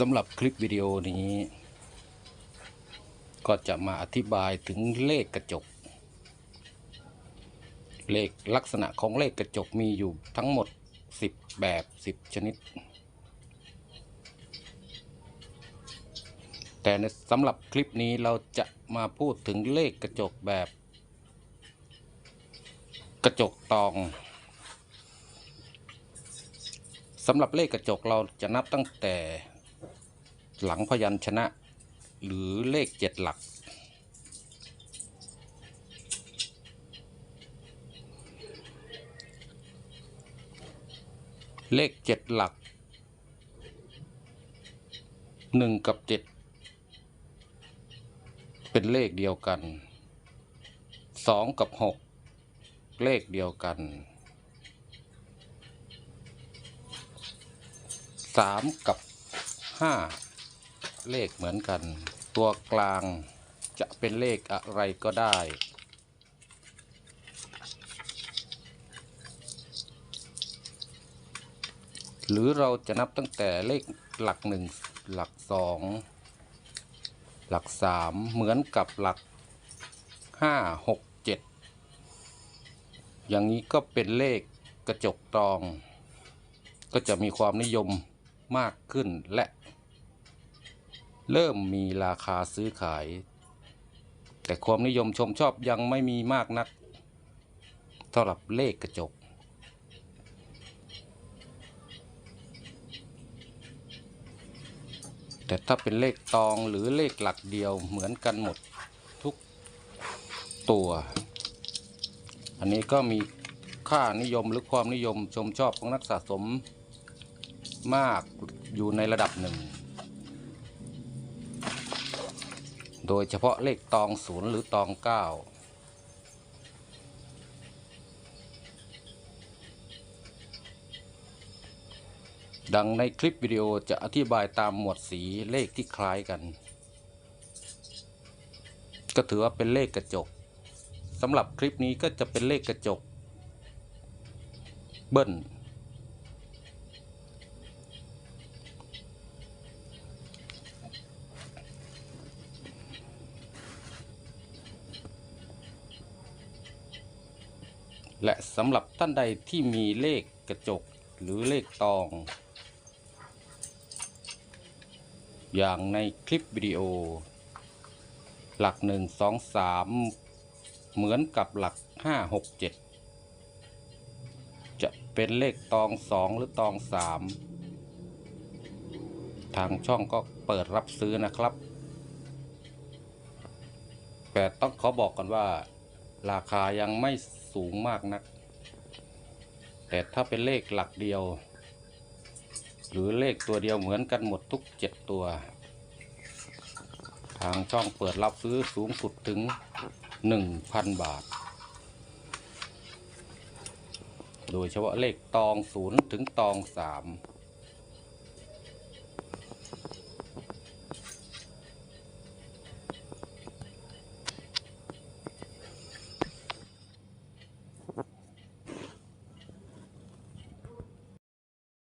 สำหรับคลิปวิดีโอนี้ ก็จะมาอธิบายถึงเลขกระจก เลขลักษณะของเลขกระจกมีอยู่ทั้งหมด 10 แบบ 10 ชนิด แต่ในสำหรับคลิปนี้เราจะมาพูดถึงเลขกระจกแบบ กระจกตองสำหรับเลขกระจกเราจะนับตั้งแต่ หลังพยัญชนะ หรือเลขเจ็ดหลัก เลขเจ็ดหลักหนึ่งกับเจ็ดเป็นเลขเดียวกันสองกับหกเลขเดียวกันสามกับห้า เลขเหมือนกัน ตัวกลางจะเป็นเลขอะไรก็ได้ หรือเราจะนับตั้งแต่เลขหลักหนึ่งหลักสองหลักสามเหมือนกับหลักห้าหกเจ็ดอย่างนี้ก็เป็นเลขกระจกตอง ก็จะมีความนิยมมากขึ้นและ เริ่มมีราคาซื้อขาย แต่ความนิยมชมชอบยังไม่มีมากนักสำหรับเลขกระจก แต่ถ้าเป็นเลขตองหรือเลขหลักเดียวเหมือนกันหมดทุกตัว อันนี้ก็มีค่านิยมหรือความนิยมชมชอบของนักสะสมมากอยู่ในระดับหนึ่ง โดยเฉพาะเลขตองศูนย์หรือตองเก้าดังในคลิปวิดีโอจะอธิบายตามหมวดสีเลขที่คล้ายกัน ก็ถือว่าเป็นเลขกระจกสำหรับคลิปนี้ก็จะเป็นเลขกระจก เบิ้ล และสำหรับท่านใดที่มีเลขกระจกหรือเลขตอง อย่างในคลิปวิดีโอ หลักหนึ่งสองสามเหมือนกับหลักห้าหกเจ็ดจะเป็นเลขตองสองหรือตองสามทางช่องก็เปิดรับซื้อนะครับ แต่ต้องขอบอกกันว่า ราคายังไม่สูงมากนัก แต่ถ้าเป็นเลขหลักเดียว หรือเลขตัวเดียวเหมือนกันหมดทุกเจ็ดตัว ทางช่องเปิดรับซื้อสูงสุดถึง 1,000 บาท โดยเฉพาะเลขตองศูนย์ถึงตองสาม